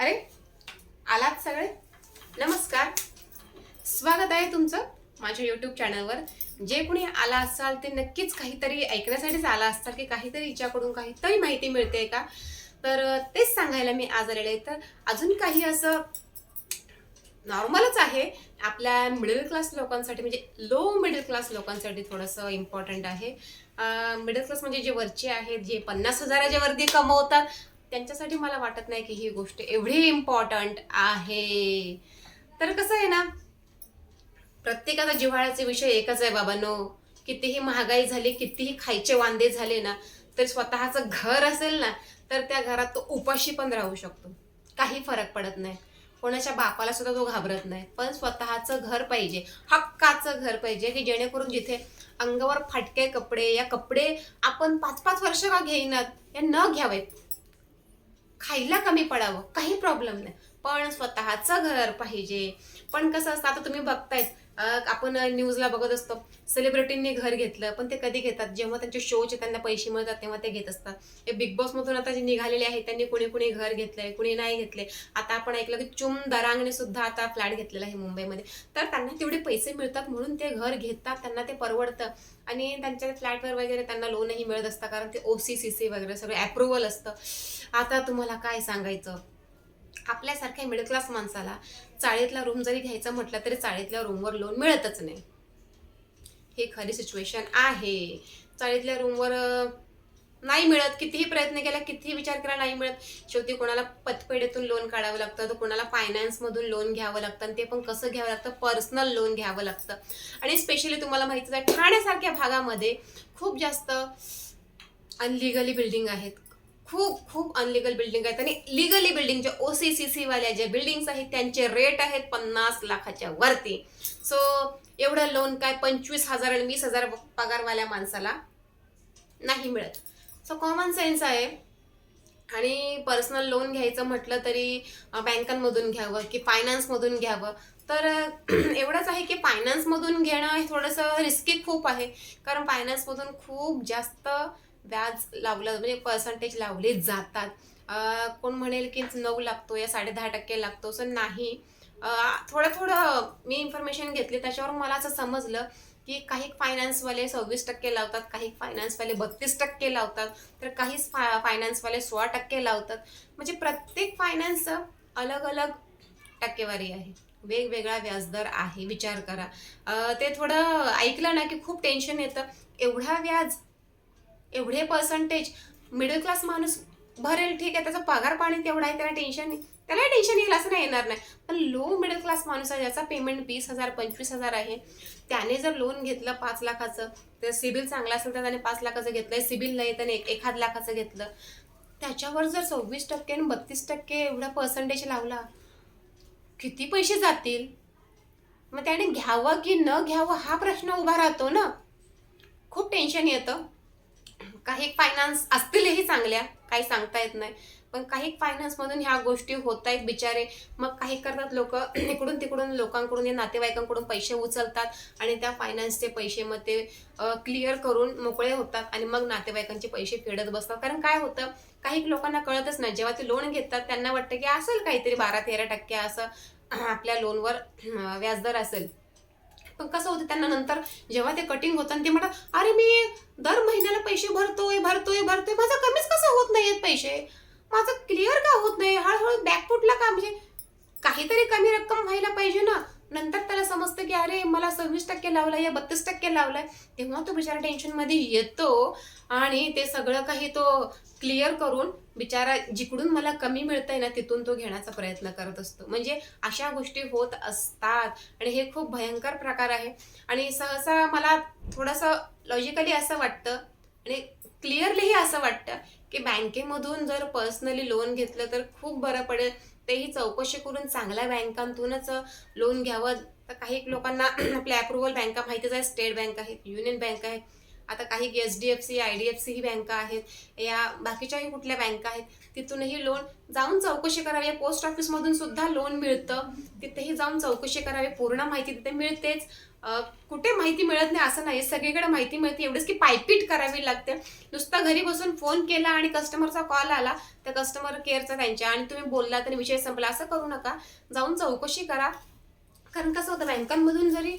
अरे आलात सगळे? नमस्कार. स्वागत आहे तुमचं माझ्या यूट्यूब चॅनलवर जे कोणी आला असाल ते नक्कीच काहीतरी ऐकण्यासाठीच आला असाल की काहीतरी हिच्याकडून काहीतरी माहिती मिळते का? तर तेच सांगायला मी आज आलेले आहे. तर अजून काही असं नॉर्मलच आहे. आपल्या मिडल क्लास लोकांसाठी म्हणजे लो मिडल क्लास लोकांसाठी थोडंसं इम्पॉर्टंट आहे. मिडल क्लास म्हणजे जे वरचे आहेत जे पन्नास हजाराच्या वरती कमवतात त्यांच्यासाठी मला वाटत नाही की ही गोष्ट एवढी इम्पॉर्टंट आहे. तर कसं आहे ना प्रत्येकाचा जिव्हाळ्याचे विषय एकच आहे बाबांनो. कितीही महागाई झाली कितीही खायचे वांदे झाले ना तर स्वतःचं घर असेल ना तर त्या घरात तो उपाशी पण राहू शकतो. काही फरक पडत नाही. कोणाच्या बापाला सुद्धा तो घाबरत नाही. पण स्वतःचं घर पाहिजे हक्काचं घर पाहिजे की जेणेकरून जिथे अंगावर फाटके कपडे या कपडे आपण पाच पाच वर्ष का घेईनात या न घ्यावेत. खायला कमी पडावं काही प्रॉब्लेम नाही. पण स्वतःचं घर पाहिजे. पण कसं असतं आता तुम्ही बघतायत आपण न्यूजला बघत असतो. सेलिब्रिटींनी घर घेतलं पण ते कधी घेतात? जेव्हा त्यांचे शोचे त्यांना पैसे मिळतात तेव्हा ते घेत असतात. हे बिग बॉस मधून आता जे निघालेले आहेत त्यांनी कुणी कुणी घर घेतलंय कुणी नाही घेतले आता आपण ऐकलं की चुम दरांगने सुद्धा आता फ्लॅट घेतलेला आहे मुंबईमध्ये. तर त्यांना तेवढे पैसे मिळतात म्हणून ते घर घेतात त्यांना ते परवडतं. आणि त्यांच्या फ्लॅटवर वगैरे त्यांना लोनही मिळत असतं कारण ते ओसी सी सी वगैरे सगळं अप्रुव्हल असतं. आता तुम्हाला काय सांगायचं? आपल्यासारख्या मिडल क्लास माणसाला चाळीतला रूम जरी घ्यायचा म्हटलं तरी चाळीतल्या रूमवर लोन मिळतच नाही. हे खरी सिच्युएशन आहे. चाळीतल्या रूमवर नाही मिळत. कितीही प्रयत्न केला कितीही विचार केला नाही मिळत. शेवटी कोणाला पतपेढीतून लोन काढावं लागतं तर कोणाला फायनान्समधून लोन घ्यावं लागतं आणि ते पण कसं घ्यावं लागतं? पर्सनल लोन घ्यावं लागतं. आणि स्पेशली तुम्हाला माहितीच आहे ठाण्यासारख्या भागामध्ये खूप जास्त अनलिगली बिल्डिंग आहेत. खूप खूप अनलिगल बिल्डिंग आहेत. आणि लिगली बिल्डिंग जे ओ सी सी सी वाल्या ज्या बिल्डिंग्स आहेत त्यांचे रेट आहेत पन्नास लाखाच्या वरती. सो एवढं लोन काय पंचवीस हजार आणि वीस हजार पगारवाल्या माणसाला नाही मिळत. सो कॉमन सेन्स आहे. आणि पर्सनल लोन घ्यायचं म्हटलं तरी बँकांमधून घ्यावं की फायनान्समधून घ्यावं. तर एवढंच आहे की फायनान्समधून घेणं हे थोडंसं रिस्की खूप आहे. कारण फायनान्समधून खूप जास्त व्याज लावलं म्हणजे पर्सेंटेज लावले जातात. कोण म्हणेल की नऊ लागतो या साडे दहा टक्के लागतो. असं नाही. थोडं थोडं मी इन्फॉर्मेशन घेतली. त्याच्यावर मला असं समजलं की काही फायनान्सवाले सव्वीस टक्के लावतात काही फायनान्सवाले बत्तीस टक्के लावतात तर काही फा फायनान्सवाले सोळा टक्के लावतात. म्हणजे प्रत्येक फायनान्सचं अलग अलग टक्केवारी आहे. वेगवेगळा व्याजदर आहे. विचार करा. ते थोडं ऐकलं ना की खूप टेन्शन येतं. एवढा व्याज एवढे पर्सेंटेज मिडल क्लास माणूस भरेल ठीक आहे त्याचा पगार पाणी तेवढा आहे त्याला टेन्शन नाही. त्यालाही टेन्शन येईल असं नाही येणार नाही. पण लो मिडल क्लास माणूस आहे ज्याचा पेमेंट वीस हजार पंचवीस हजार आहे त्याने जर लोन घेतलं पाच लाखाचं तर सिबिल चांगला असेल तर त्याने पाच लाखाचं घेतलं सिबिल नाही त्याने एक एखाद लाखाचं घेतलं. त्याच्यावर जर सव्वीस टक्के आणि बत्तीस टक्के एवढा पर्सेंटेज लावला किती पैसे जातील? मग त्याने घ्यावं की न घ्यावं हा प्रश्न उभा राहतो ना. खूप टेन्शन येतं. काही फायनान्स असतीलही चांगल्या काही सांगता येत नाही. पण काही फायनान्समधून ह्या गोष्टी होत आहेत बिचारे. मग काही करतात लोक इकडून तिकडून लोकांकडून या नातेवाईकांकडून पैसे उचलतात आणि त्या फायनान्सचे पैसे मग ते क्लिअर करून मोकळे होतात आणि मग नातेवाईकांचे पैसे फेडत बसतात. कारण काय होतं काही लोकांना कळतच नाही. जेव्हा ते लोन घेतात त्यांना वाटतं की असेल काहीतरी बारा तेरा टक्के असं आपल्या लोनवर व्याजदर असेल. पण कसं होतं त्यांना नंतर जेव्हा ते कटिंग होतं आणि ते म्हणतात अरे मी दर महिन्याला पैसे भरतोय भरतोय भरतोय. माझं कमीच कसं होत नाहीयेत पैसे? माझं क्लिअर का होत नाही? हळूहळू बॅकफुटला का म्हणजे काहीतरी कमी रक्कम व्हायला पाहिजे ना नंतर त्याला समजतं की अरे मला सव्वीस टक्के लावलाय या बत्तीस टक्के लावलाय तेव्हा तो बिचारा टेन्शनमध्ये येतो आणि ते सगळं काही तो क्लिअर करून बिचारा जिकडून मला कमी मिळतंय ना तिथून तो घेण्याचा प्रयत्न करत असतो. म्हणजे अशा गोष्टी होत असतात आणि हे खूप भयंकर प्रकार आहे. आणि सहसा मला थोडंसं लॉजिकली असं वाटतं आणि क्लिअरलीही असं वाटतं की बँकेमधून जर पर्सनली लोन घेतलं तर खूप बरं पडेल. तेही चौकशी करून चांगल्या बँकांतूनच लोन घ्यावं. तर काही लोकांना आपल्या अप्रुव्हल बँका माहितीच आहे स्टेट बँक आहेत युनियन बँक आहे. आता काही H D F C I D F C ही बँका आहेत. या बाकीच्याही कुठल्या बँका आहेत तिथूनही लोन जाऊन चौकशी करावी. पोस्ट ऑफिसमधून सुद्धा लोन मिळतं. तिथेही जाऊन चौकशी करावी. पूर्ण माहिती तिथे मिळतेच. कुठे माहिती मिळत नाही असं नाही. सगळीकडे माहिती मिळते. एवढंच की पायपीट करावी लागते. नुसतं घरी बसून फोन केला आणि कस्टमरचा कॉल आला त्या कस्टमर केअरचा त्यांच्या. आणि तुम्ही बोलला आणि विषय संपला. असं करू नका. जाऊन चौकशी करा. कारण कसं होतं बँकांमधून जरी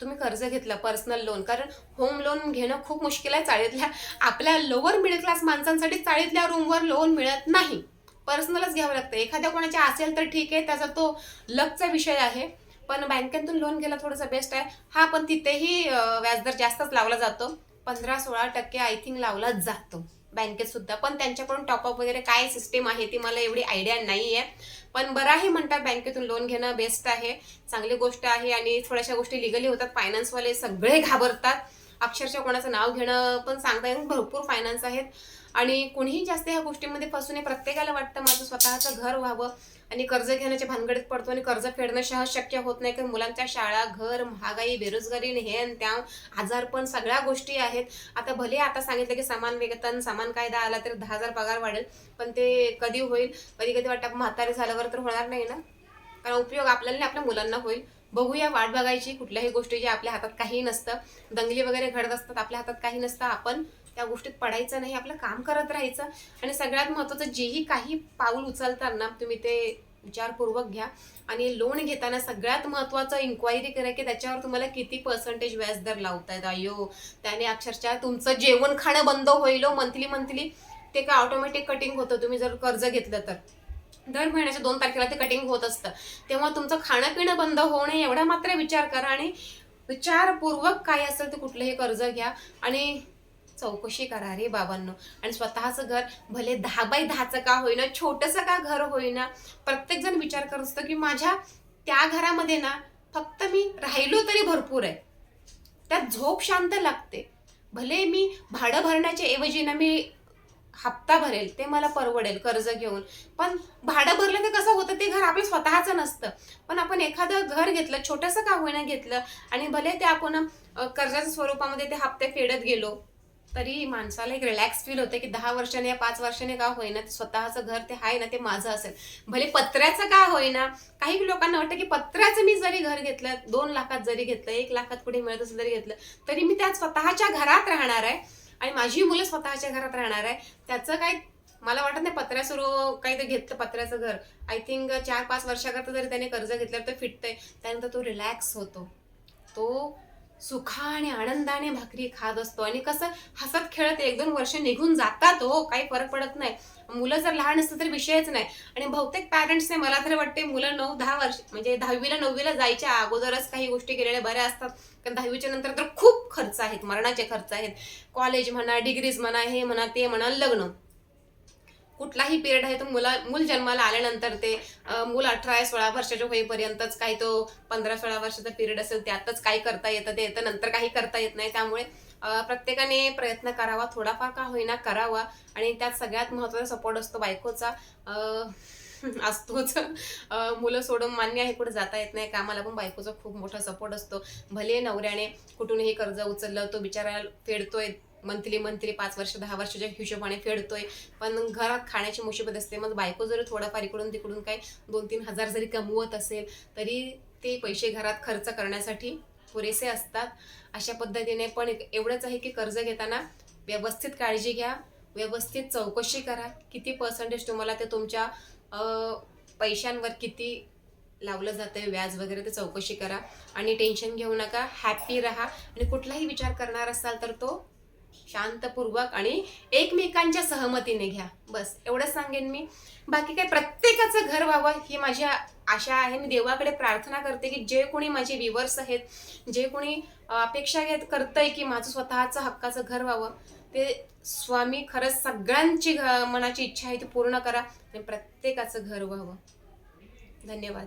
तुम्ही कर्ज घेतलं पर्सनल लोन कारण होम लोन घेणं खूप मुश्किल आहे. चाळीतल्या आपल्या लोअर मिडल क्लास माणसांसाठी चाळीतल्या रूमवर लोन मिळत नाही. पर्सनलच घ्यावं लागतं. एखाद्या कोणाच्या असेल तर ठीक आहे त्याचा तो लकचा विषय आहे. पण बँकेतून लोन घ्यायला थोडंसं बेस्ट आहे. हा पण तिथेही व्याजदर जास्तच लावला जातो. पंधरा सोळा टक्के आय थिंक लावलाच जातो. बँकेत सुद्धा. पण त्यांच्याकडून टॉपअप वगैरे काय सिस्टीम आहे ती मला एवढी आयडिया नाही आहे पण बराही म्हणतात बँकेतून लोन घेणं बेस्ट आहे. चांगली गोष्ट आहे आणि थोड्याशा गोष्टी लिगली होतात. फायनान्सवाले सगळे घाबरतात. अक्षरशः कोणाचं नाव घेणं पण सांगता येईल भरपूर फायनान्स आहेत. आणि कुणीही जास्त ह्या गोष्टीमध्ये फसून आहे प्रत्येकाला वाटतं माझं स्वतःचं घर व्हावं. आणि कर्ज घेण्याच्या भानगडीत पडतो आणि कर्ज फेडणं सहज शक्य होत नाही कारण मुलांच्या शाळा घर महागाई बेरोजगारी हे आणि त्या आजारपण सगळ्या गोष्टी आहेत. आता भले आता सांगितलं की समान वेतन समान कायदा आला तर दहा हजार पगार वाढेल पण ते कधी होईल? कधी कधी वाटतं म्हातारे झाल्यावर तर होणार नाही ना? कारण उपयोग आपल्याला नाही, आपल्या मुलांना होईल. बघूया वाट बघायची कुठल्याही गोष्टीची आपल्या हातात काही नसतं. दंगली वगैरे घडत असतात आपल्या हातात काही नसतं आपण त्या गोष्टीत पडायचं नाही आपलं काम करत राहायचं. आणि सगळ्यात महत्त्वाचं जेही काही पाऊल उचलताना तुम्ही ते विचारपूर्वक घ्या. आणि लोन घेताना सगळ्यात महत्त्वाचं इन्क्वायरी करा की त्याच्यावर तुम्हाला किती पर्सेंटेज व्याजदर लावतायत. अयो त्याने अक्षरशः तुमचं जेवण खाणं बंद होईल हो, मंथली मंथली ते काय ऑटोमॅटिक कटिंग होतं. तुम्ही जर कर्ज घेतलं तर. दर महिन्याच्या दोन तारखेला ते कटिंग होत असतं. तेव्हा तुमचं खाणं पिणं बंद होऊ नये एवढा मात्र विचार करा. आणि विचारपूर्वक काय असेल ते कुठलंही कर्ज घ्या. आणि चौकशी करा रे बाबांनो. आणि स्वतःचं घर भले दहा बाय दहाचं का होईना छोटंसं का घर होईना प्रत्येक जण विचार करत असतो की माझ्या त्या घरामध्ये ना फक्त मी राहिलो तरी भरपूर आहे. त्यात झोप शांत लागते. भले मी भाडं भरण्याच्या ऐवजी ना मी हप्ता भरेल ते मला परवडेल कर्ज घेऊन. पण भाडं भरलं तर कसं होतं ते घर आपलं स्वतःचं नसतं. पण आपण एखादं घर घेतलं छोटंसं का होईना घेतलं आणि भले ते आपण कर्जाच्या स्वरूपामध्ये ते हप्ते फेडत गेलो तरी माणसाला एक रिलॅक्स फील होते की दहा वर्षाने या पाच वर्षाने का होईना ते स्वतःचं घर ते आहे ना ते माझं असेल. भले पत्र्याचं का होईना काही लोकांना वाटतं की पत्र्याचं मी जरी घर घेतलं दोन लाखात जरी घेतलं एक लाखात कुठे मिळत असेल जरी घेतलं तरी मी त्या स्वतःच्या घरात राहणार आहे आणि माझी मुलं स्वतःच्या घरात राहणार आहे. त्याचं काय मला वाटत नाही पत्र्याचं काही ते घेतलं पत्र्याचं घर. आय थिंक चार पाच वर्षाकरता जरी त्याने कर्ज घेतलं तर फिटतंय. त्यानंतर तो रिलॅक्स होतो. तो सुखा आणि आनंदाने भाकरी खात असतो. आणि कसं हसत खेळत एक दोन वर्ष निघून जातात हो काही फरक पडत नाही. मुलं जर लहान असतं तर विषयच नाही. आणि बहुतेक पॅरेंट्सने मला तरी वाटते मुलं नऊ दहा वर्ष म्हणजे दहावीला नववीला जायच्या अगोदरच काही गोष्टी केलेल्या बऱ्या असतात. कारण दहावीच्या नंतर तर खूप खर्च आहेत मरणाचे खर्च आहेत. कॉलेज म्हणा डिग्रीज म्हणा हे म्हणा ते म्हणा लग्न. कुठलाही पिरियड आहे तो मुला मूल जन्माला आल्यानंतर ते मूल अठरा सोळा वर्षाच्या होईपर्यंतच काही तो पंधरा सोळा वर्षाचा पिरियड असेल त्यातच काही करता येतं ते येतं नंतर काही करता येत नाही. त्यामुळे प्रत्येकाने प्रयत्न करावा थोडाफार का होईना करावा. आणि त्यात सगळ्यात महत्त्वाचा सपोर्ट असतो बायकोचा असतोच. मुलं सोडून मान्य आहे कुठे जाता येत नाही कामाला पण बायकोचा खूप मोठा सपोर्ट असतो. भले नवऱ्याने कुठूनही कर्ज उचललं तो बिचारा फेडतोय मंथली मंथली पाच वर्ष दहा वर्षाच्या हिशोबाने फेडतोय. पण घरात खाण्याची मुशिबत असते. मग बायको जरी थोडाफार इकडून तिकडून काही दोन तीन हजार जरी कमवत असेल तरी ते पैसे घरात खर्च करण्यासाठी पुरेसे असतात. अशा पद्धतीने पण एवढंच आहे की कर्ज घेताना व्यवस्थित काळजी घ्या. व्यवस्थित चौकशी करा. किती पर्सेंटेज तुम्हाला ते तुमच्या पैशांवर किती लावलं जातं व्याज वगैरे ते चौकशी करा. आणि टेन्शन घेऊ नका. हॅपी राहा. आणि कुठलाही विचार करणार असाल तर तो शांतपूर्वक आणि एकमेकांच्या सहमतीने घ्या. बस एवढंच सांगेन मी. बाकी काय प्रत्येकाचं घर व्हावं ही माझी आशा आहे. मी देवाकडे प्रार्थना करते की जे कोणी माझे विवर्स आहेत जे कोणी अपेक्षा घेत करतंय की माझं स्वतःचं हक्काचं घर व्हावं ते स्वामी खरंच सगळ्यांची घ- मनाची इच्छा आहे ती पूर्ण करा आणि प्रत्येकाचं घर व्हावं. धन्यवाद.